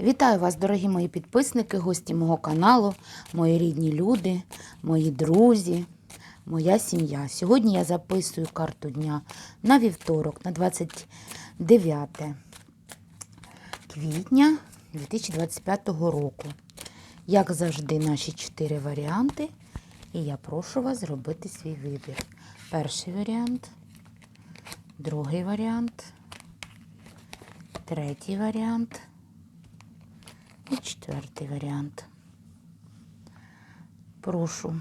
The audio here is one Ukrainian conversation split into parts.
Вітаю вас, дорогі мої підписники, гості мого каналу, мої рідні люди, мої друзі, моя сім'я. Сьогодні я записую карту дня на вівторок, на 29 квітня 2025 року. Як завжди, наші чотири варіанти. І я прошу вас зробити свій вибір. Перший варіант, другий варіант, третій варіант. І четвертий варіант. Прошу.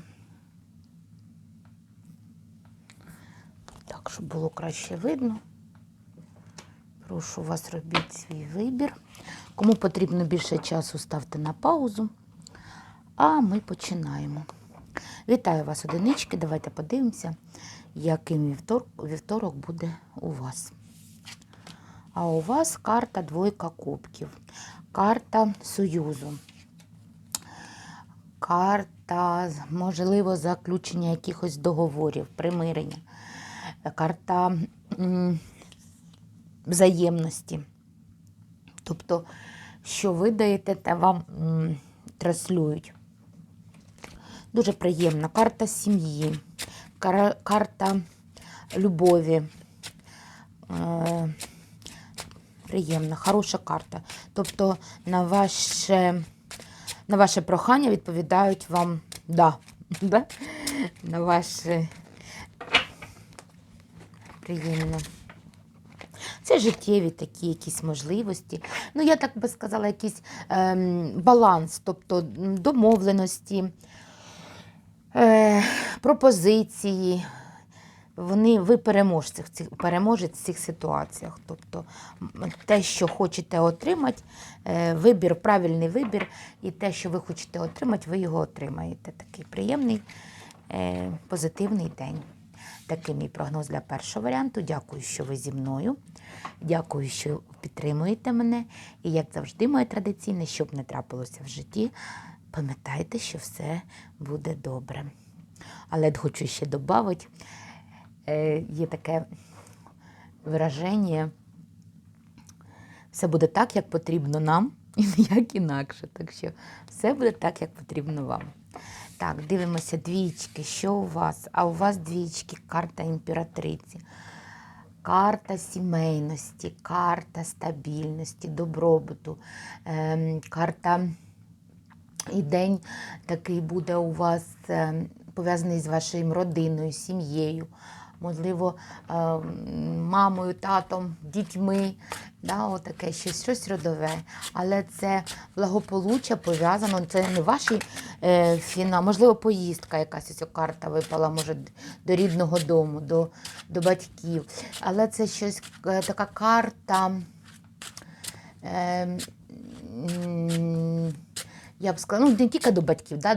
Так, щоб було краще видно. Прошу вас робіть свій вибір. Кому потрібно більше часу, ставте на паузу. А ми починаємо. Вітаю вас, одинички. Давайте подивимося, яким вівторок, вівторок буде у вас. А у вас карта двойка кубків, карта Союзу, карта, можливо, заключення якихось договорів, примирення, карта взаємності. Тобто, що ви даєте, те вам м, транслюють. Дуже приємна карта сім'ї, карта любові. Е, приємна, хороша карта. Тобто на ваше, на ваше прохання відповідають вам да. да? На ваше приємно. Це життєві такі якісь можливості. Ну, я так би сказала, якийсь ем, баланс, тобто домовленості, е, пропозиції. Вони, ви переможці в цих, переможець в цих ситуаціях. Тобто те, що хочете отримати, е, вибір, правильний вибір, і те, що ви хочете отримати, ви його отримаєте. Такий приємний, е, позитивний день. Такий мій прогноз для першого варіанту. Дякую, що ви зі мною. Дякую, що підтримуєте мене. І як завжди, моє традиційне, щоб не трапилося в житті, пам'ятайте, що все буде добре. Але хочу ще додати, є таке вираження, все буде так, як потрібно нам, і ніяк інакше. Так що все буде так, як потрібно вам. Так, дивимося двічки. Що у вас? А у вас двічки, карта імператриці, карта сімейності, карта стабільності, добробуту, ем, карта і день такий буде у вас ем, пов'язаний з вашою родиною, сім'єю, можливо, ем, мамою, татом, дітьми. Да, отаке щось, щось родове. Але це благополуччя пов'язано, це не ваші е, фіна, можливо, поїздка, якась ось карта випала, може, до рідного дому, до, до батьків. Але це щось е, така карта. Е, я б сказала, ну не тільки до батьків, да,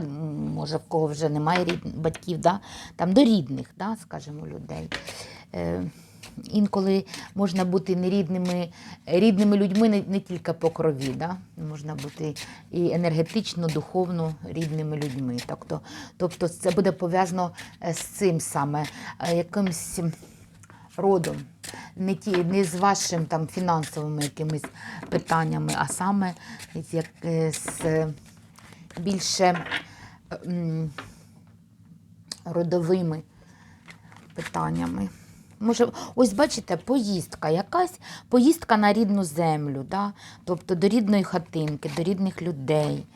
може в кого вже немає рід, батьків, да, там до рідних, да, скажімо, людей. Е, інколи можна бути нерідними рідними людьми не, не тільки по крові, да, можна бути і енергетично, духовно рідними людьми. Тобто, тобто це буде пов'язано е, з цим саме, е, якимось родом, не, ті, не з вашим там фінансовими якимись питаннями, а саме з, як, е, з більше е, м, родовими питаннями. Може, ось бачите, поїздка якась, поїздка на рідну землю, да? тобто до рідної хатинки, до рідних людей.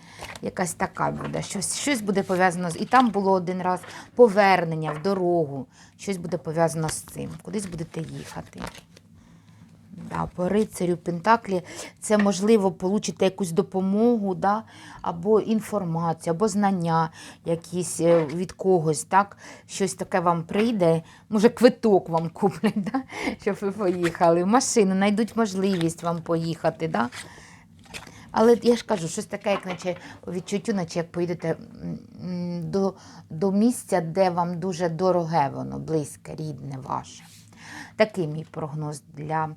Якась така буде. Щось, щось буде пов'язано з. І там було один раз повернення в дорогу. Щось буде пов'язано з цим. Кудись будете їхати. Да, по рицарю Пентаклі це можливо получите якусь допомогу, да, або інформацію, або знання якісь е, від когось, так? щось таке вам прийде, може квиток вам куплять, да? щоб ви поїхали, в машину, знайдуть можливість вам поїхати. Да? Але я ж кажу, щось таке, як наче відчуттю, наче як поїдете до, до місця, де вам дуже дороге воно, близьке, рідне ваше. Такий мій прогноз для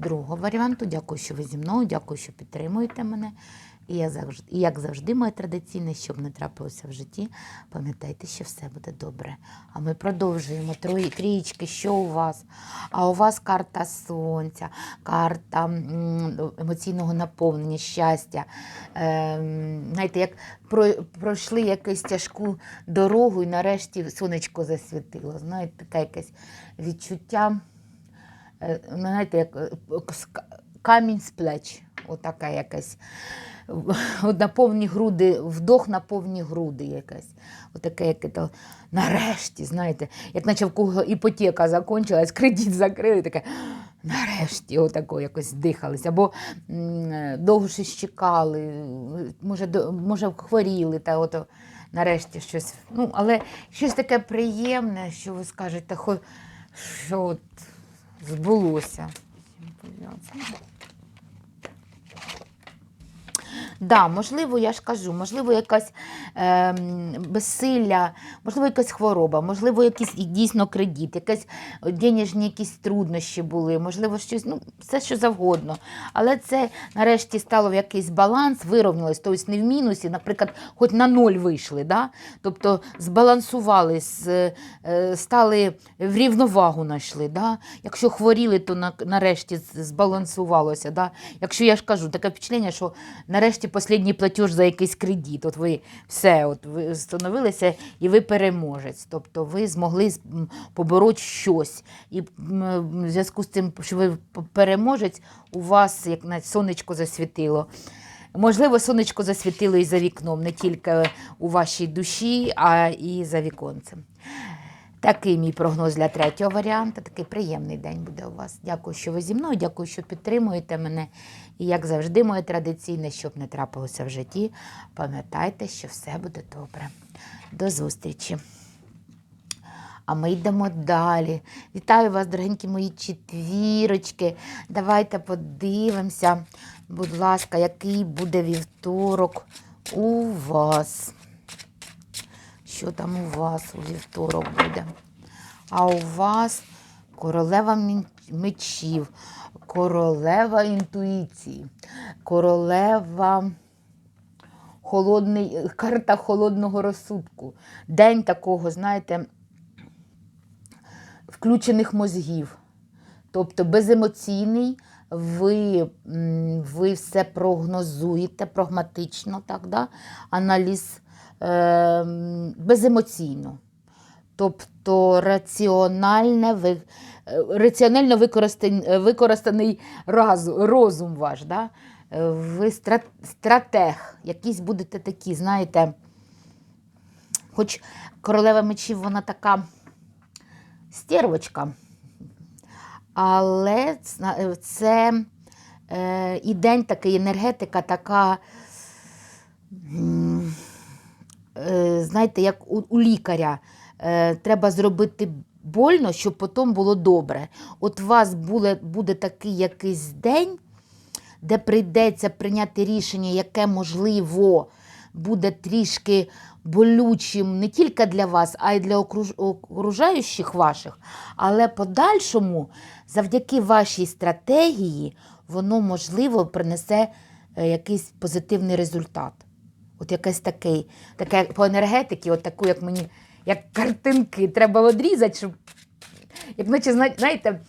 другого варіанту. Дякую, що ви зі мною, дякую, що підтримуєте мене. І я завжди, як завжди, моє традиційне, щоб не трапилося в житті, пам'ятайте, що все буде добре. А ми продовжуємо трієчки, що у вас? А у вас карта сонця, карта емоційного наповнення, щастя. Ем, знаєте, як про, пройшли якусь тяжку дорогу і нарешті сонечко засвітило. Знаєте, таке якесь відчуття. Е, ну, знаєте, як е, камінь з плеч. Отака якась. На повні груди, вдох на повні груди якась. Отаке, яке то нарешті, знаєте, як наче в кого іпотека закінчилась, кредит закрили, таке. Нарешті, отако якось дихались. Або довго щось чекали, може, може хворіли, та ото нарешті щось. Ну, але щось таке приємне, що ви скажете, що от збулося. Да, можливо, я ж кажу, можливо, якась ем, безсилля, можливо, якась хвороба, можливо, якийсь дійсно кредит, якісь денежні якісь труднощі були, можливо, щось, ну, все що завгодно. Але це нарешті стало в якийсь баланс, вирівнялось, тобто не в мінусі, наприклад, хоч на ноль вийшли, да? тобто збалансували, е, стали в рівновагу знайшли. Да? Якщо хворіли, то нарешті збалансувалося. Да? Якщо я ж кажу, таке впечатлення, що нарешті останній платеж за якийсь кредит. От ви все, от ви становилися і ви переможець. Тобто ви змогли побороти щось. І в зв'язку з тим, що ви переможець, у вас як навіть сонечко засвітило. Можливо, сонечко засвітило і за вікном, не тільки у вашій душі, а і за віконцем. Такий мій прогноз для третього варіанту. Такий приємний день буде у вас. Дякую, що ви зі мною, дякую, що підтримуєте мене. І як завжди, моє традиційне, щоб не трапилося в житті, пам'ятайте, що все буде добре. До зустрічі. А ми йдемо далі. Вітаю вас, дорогенькі мої четвірочки. Давайте подивимося, будь ласка, який буде вівторок у вас. Що там у вас у вівторок буде? А у вас королева мечів, королева інтуїції, королева холодний, карта холодного розсудку. День такого, знаєте, включених мозгів. Тобто беземоційний, ви, ви все прогнозуєте прагматично, так, да? аналіз беземоційно. Тобто раціональне, е, раціонально використаний, використаний разу- розум ваш. Да? Е, Ви стратег, якісь будете такі, знаєте, хоч королева мечів, вона така стервочка, але це е, і день такий, енергетика така, е, знаєте, як у, у лікаря. Е, треба зробити больно, щоб потім було добре. От у вас буде, буде такий якийсь день, де прийдеться прийняти рішення, яке можливо буде трішки болючим не тільки для вас, а й для окружаючих ваших. Але подальшому, завдяки вашій стратегії, воно можливо принесе е, якийсь позитивний результат. От якесь таке, таке по енергетиці, от таку, як мені, як картинки, треба відрізати, щоб, як наче, знаєте,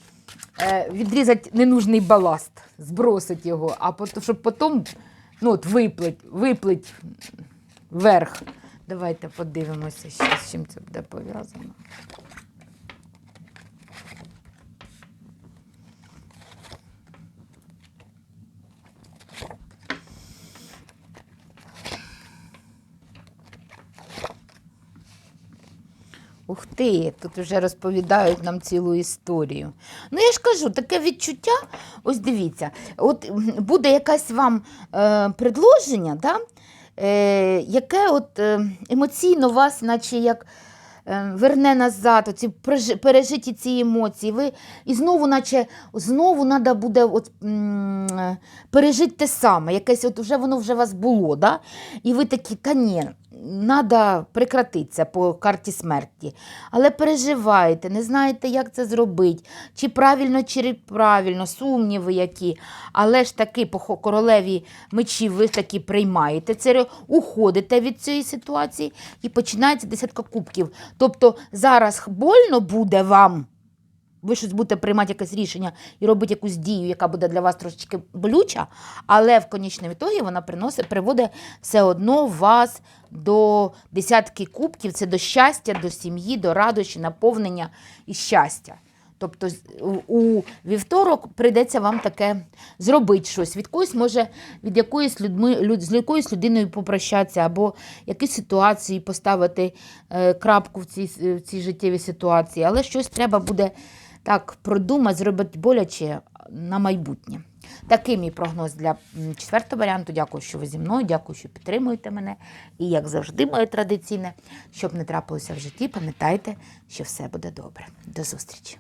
е, відрізати ненужний баласт, збросити його, а пот- щоб потім ну, от виплить, виплить вверх. Давайте подивимося, ще, з чим це буде пов'язано. Ух ти, тут вже розповідають нам цілу історію. Ну, я ж кажу, таке відчуття, ось дивіться, от буде якесь вам е, предложення, да? е, яке от, е, емоційно вас, наче як е, верне назад, оці пережиті ці емоції. Ви і знову, наче знову треба буде от, пережити те саме. Якесь от вже воно вже вас було, да? і ви такі, та ні, треба прекратитися по карті смерті. Але переживаєте, не знаєте, як це зробити, чи правильно, чи правильно, сумніви які. Але ж таки по королеві мечів ви таки приймаєте це, уходите від цієї ситуації і починається десятка кубків. Тобто зараз больно буде вам. Ви щось будете приймати якесь рішення і робити якусь дію, яка буде для вас трошечки болюча, але в конічному ітогі вона приносить, приводить все одно вас до десятки кубків, це до щастя, до сім'ї, до радощі, наповнення і щастя. Тобто у- вівторок прийдеться вам таке зробити щось. Від когось може від якоїсь людьми, люд, з якоюсь людиною попрощатися, або якісь ситуації поставити е, крапку в цій, в цій життєвій ситуації. Але щось треба буде так продумати, зробити боляче на майбутнє. Такий мій прогноз для четвертого варіанту. Дякую, що ви зі мною, дякую, що підтримуєте мене. І як завжди, моє традиційне, щоб не трапилося в житті, пам'ятайте, що все буде добре. До зустрічі!